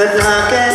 said, luck.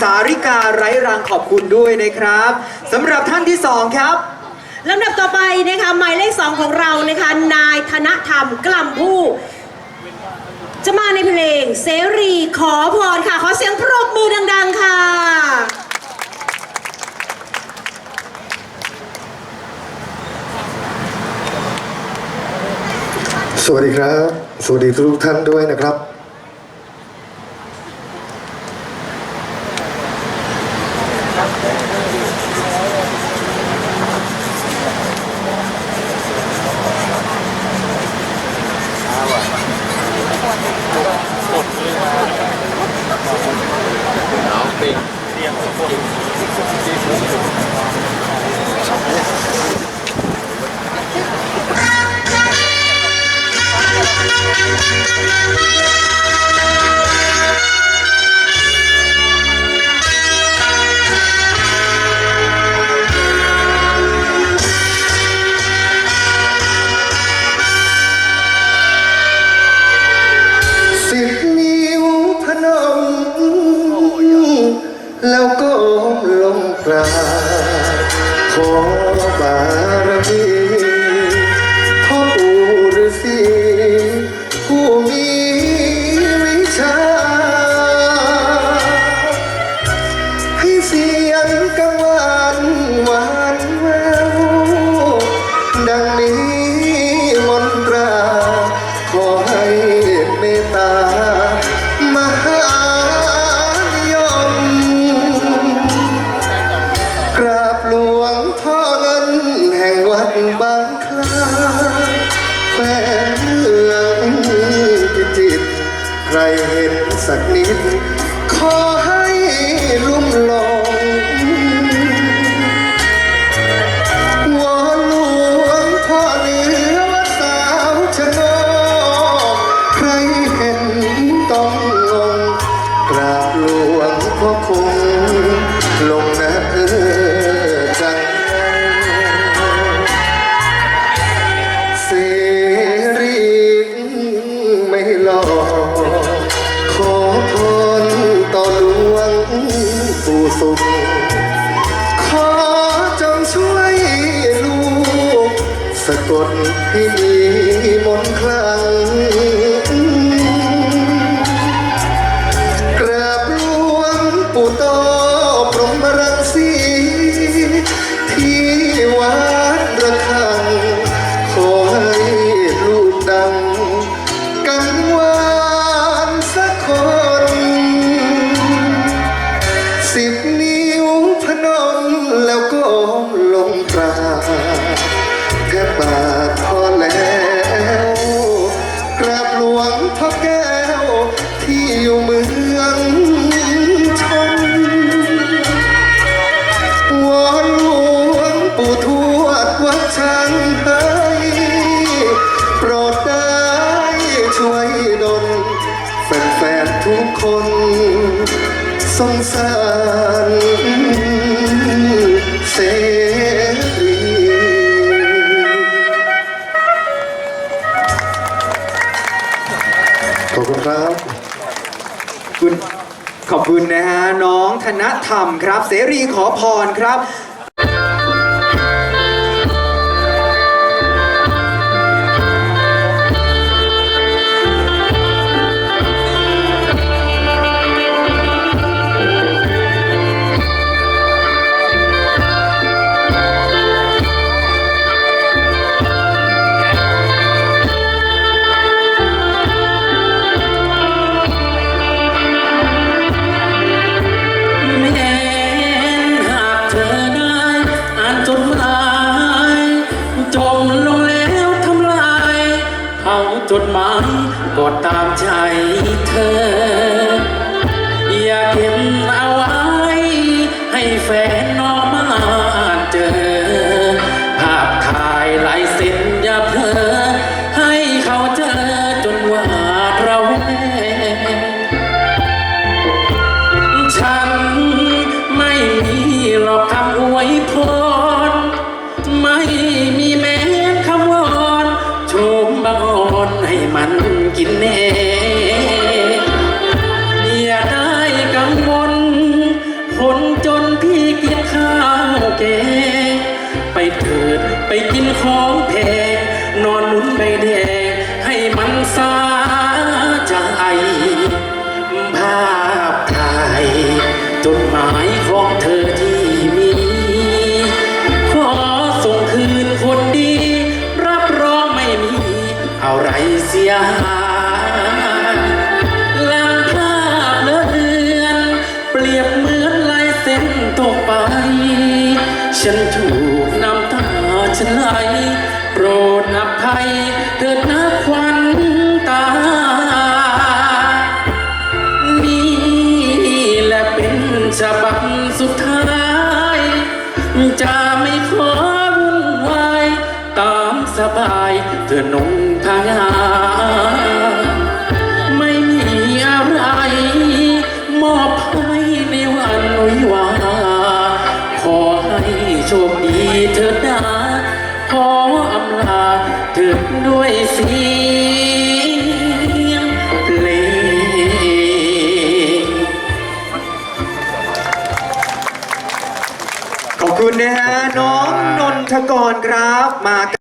สาริกาไร้รังขอบคุณด้วยนะครับสำหรับท่านที่สองครับ ลำดับต่อไปนะคะหมายเลขสองของเรานะคะนายธนธรรมกล่ำผู้ จะมาในเพลงเสรีขอพรค่ะ ขอเสียงปรบมือดัง ๆ ค่ะ สวัสดีครับ สวัสดีทุกท่านด้วยนะครับ ขอจงช่วยลูก สะกดให้ดีมนคลัง ปู่ทวดวัดช้างเฮ้โปรดได้ช่วยดลแฟนๆทุกคนสงสารเสรีขอบคุณครับคุณขอบคุณนะฮะน้องธนธรรมครับ เสรีขอพรครับ ใจ พี่กินข้าวแกงไปเถิดไปกินของแพงนอนหนุนใบแดงให้มันซา ธอนงทายาไม่มีอะไร มอบให้ในวันนุยว่า ขอให้โชคดีเธอนาขออำลาเธอด้วยสียงเพลงขอบคุณนะฮะน้องนนทกรครับมา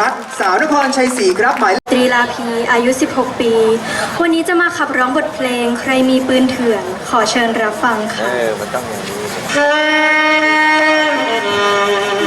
รักสาวนครชัยศรีครับหมายตรีลาพีอายุ 16 ปี วันนี้จะมาขับร้องบทเพลงใครมีปืนเถื่อน ขอเชิญรับฟังค่ะ เออ มันต้องอย่างนี้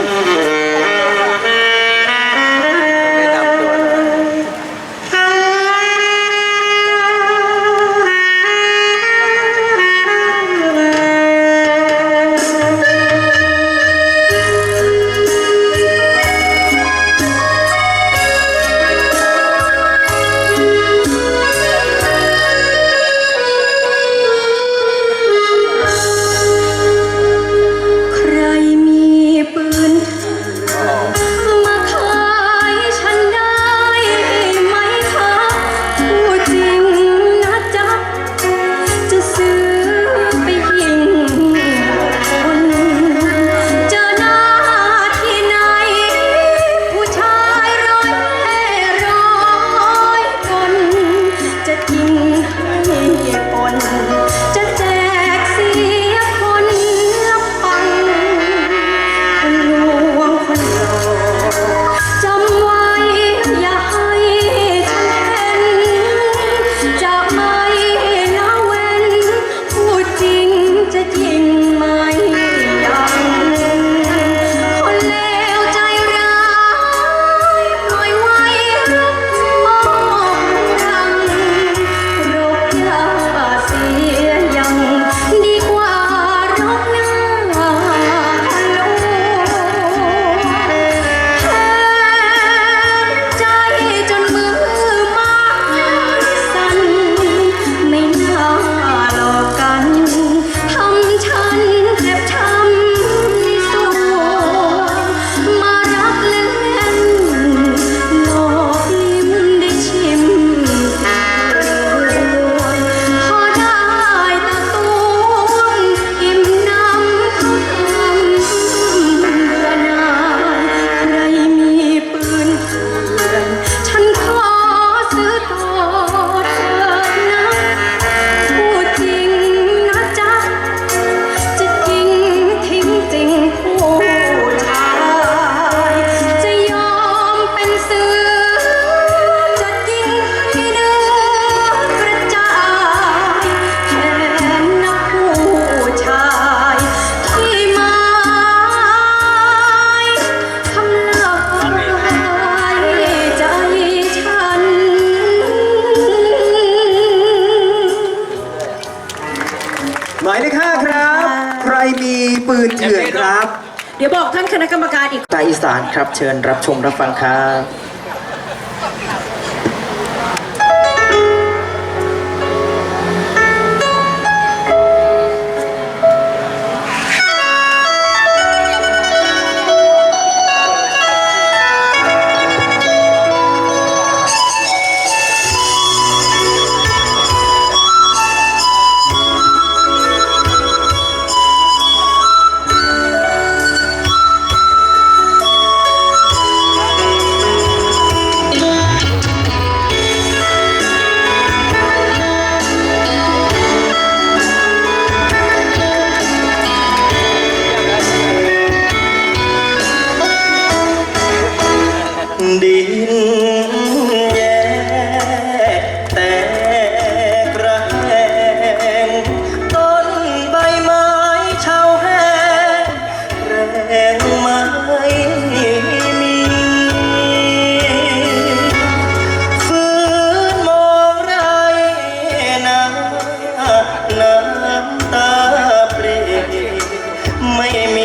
ครับ เชิญรับชมรับฟังครับ ไม่มี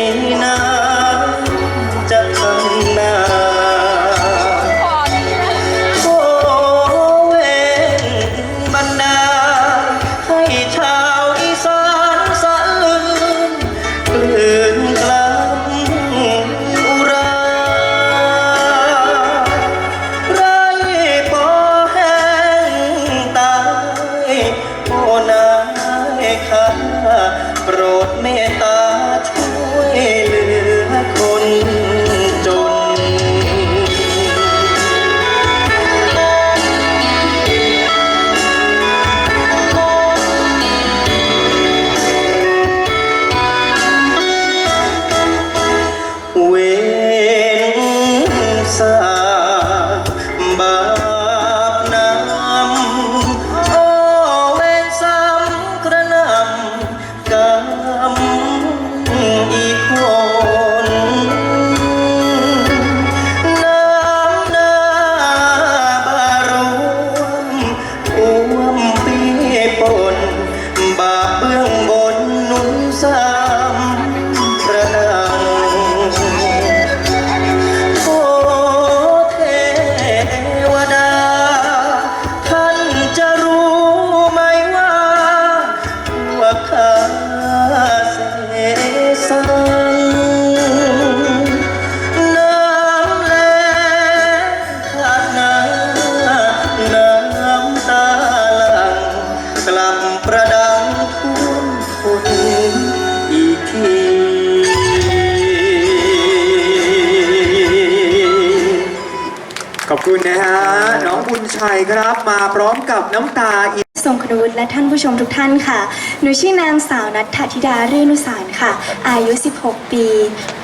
นะฮะน้องบุญชัยครับมาพร้อมกับน้ำตาอีทรงคณวุฒิและท่านผู้ชมทุกท่านค่ะ หนูชื่อนางสาวนัทธธิดาเรนุสารค่ะ อายุ 16 ปี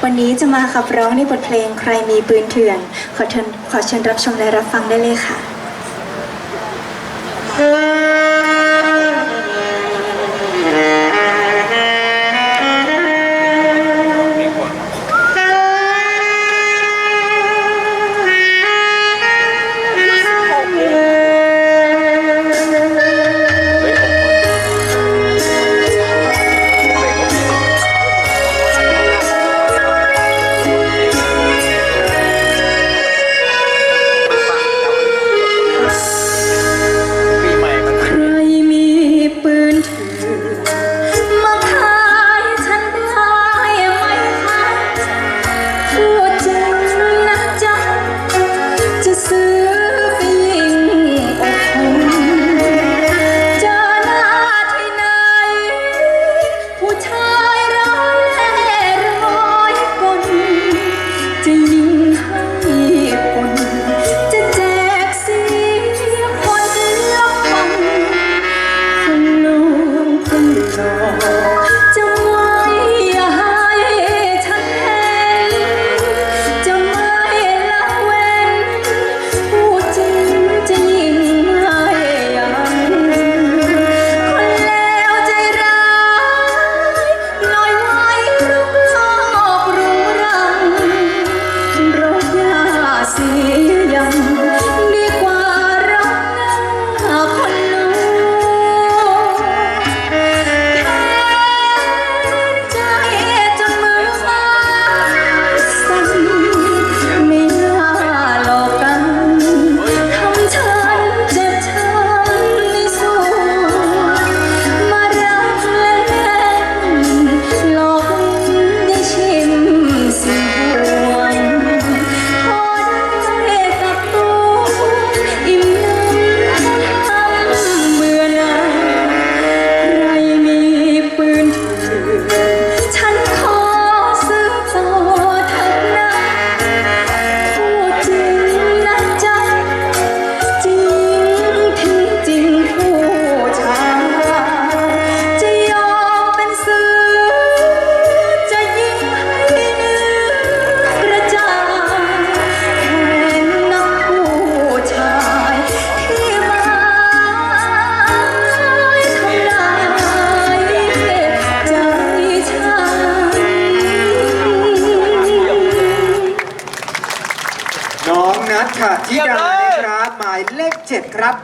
วันนี้จะมาขับร้องในบทเพลงใครมีปืนเถื่อน ขอเชิญขอเชิญรับชมและรับฟังได้เลยค่ะ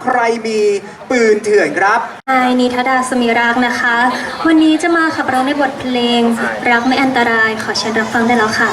ใครมีปืนเถื่อนครับไอนิทดาสมิรักนะคะ วันนี้จะมาขับร้องในบทเพลง รักไม่อันตราย ขอเชิญรับฟังได้แล้วค่ะ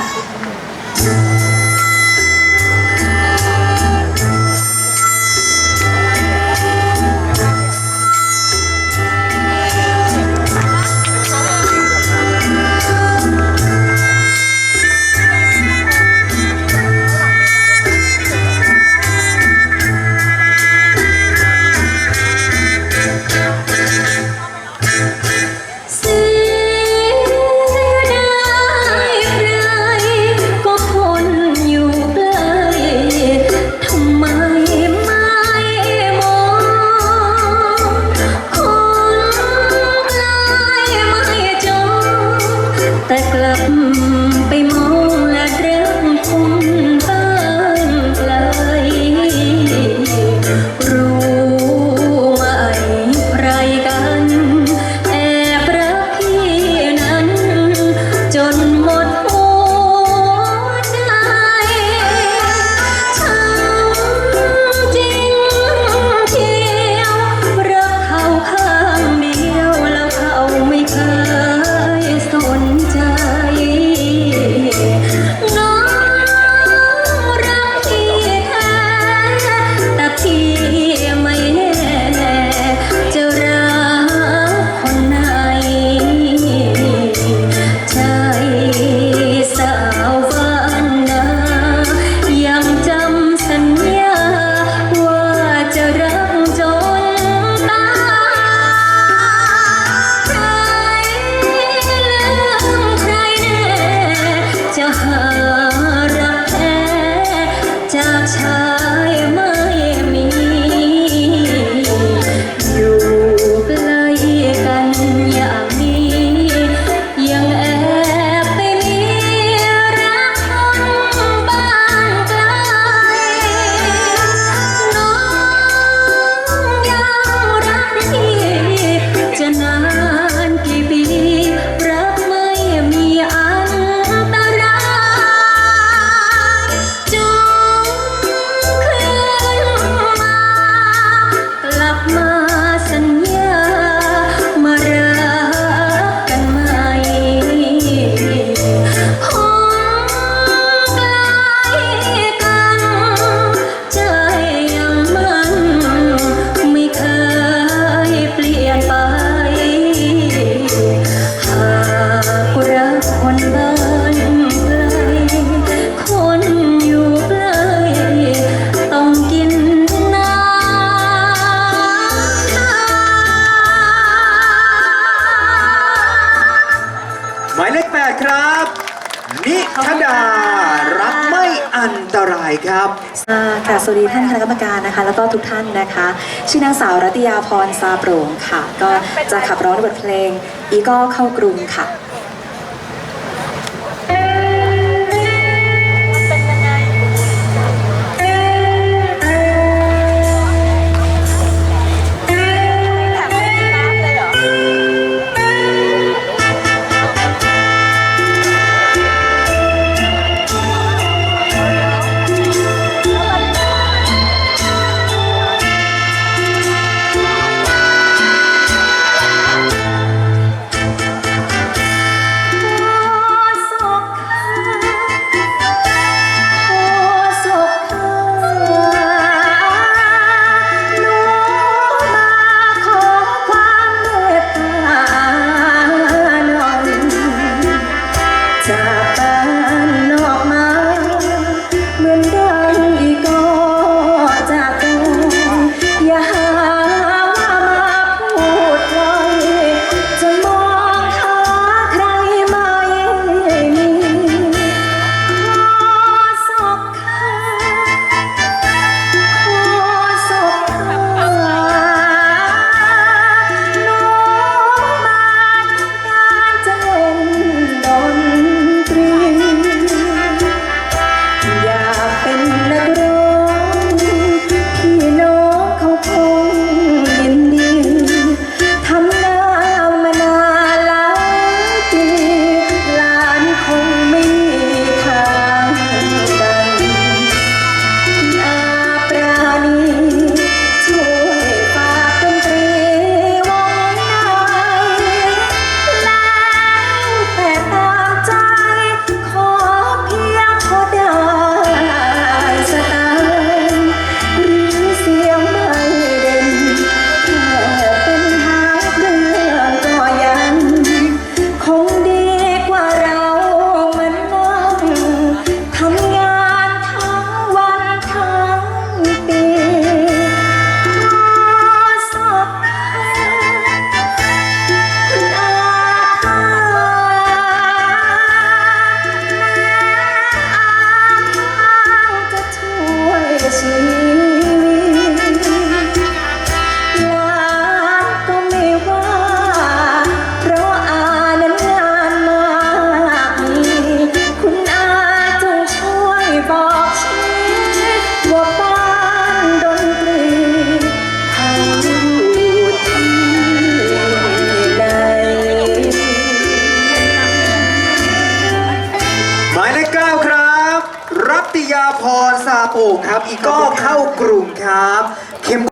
วัสดีท่านคณะกรรมการนะคะ แล้วก็ทุกท่านนะคะชื่อนางสาวรัติยาพรซาโปร่งค่ะ ก็จะขับร้องบทเพลงอีก็เข้ากรุงค่ะ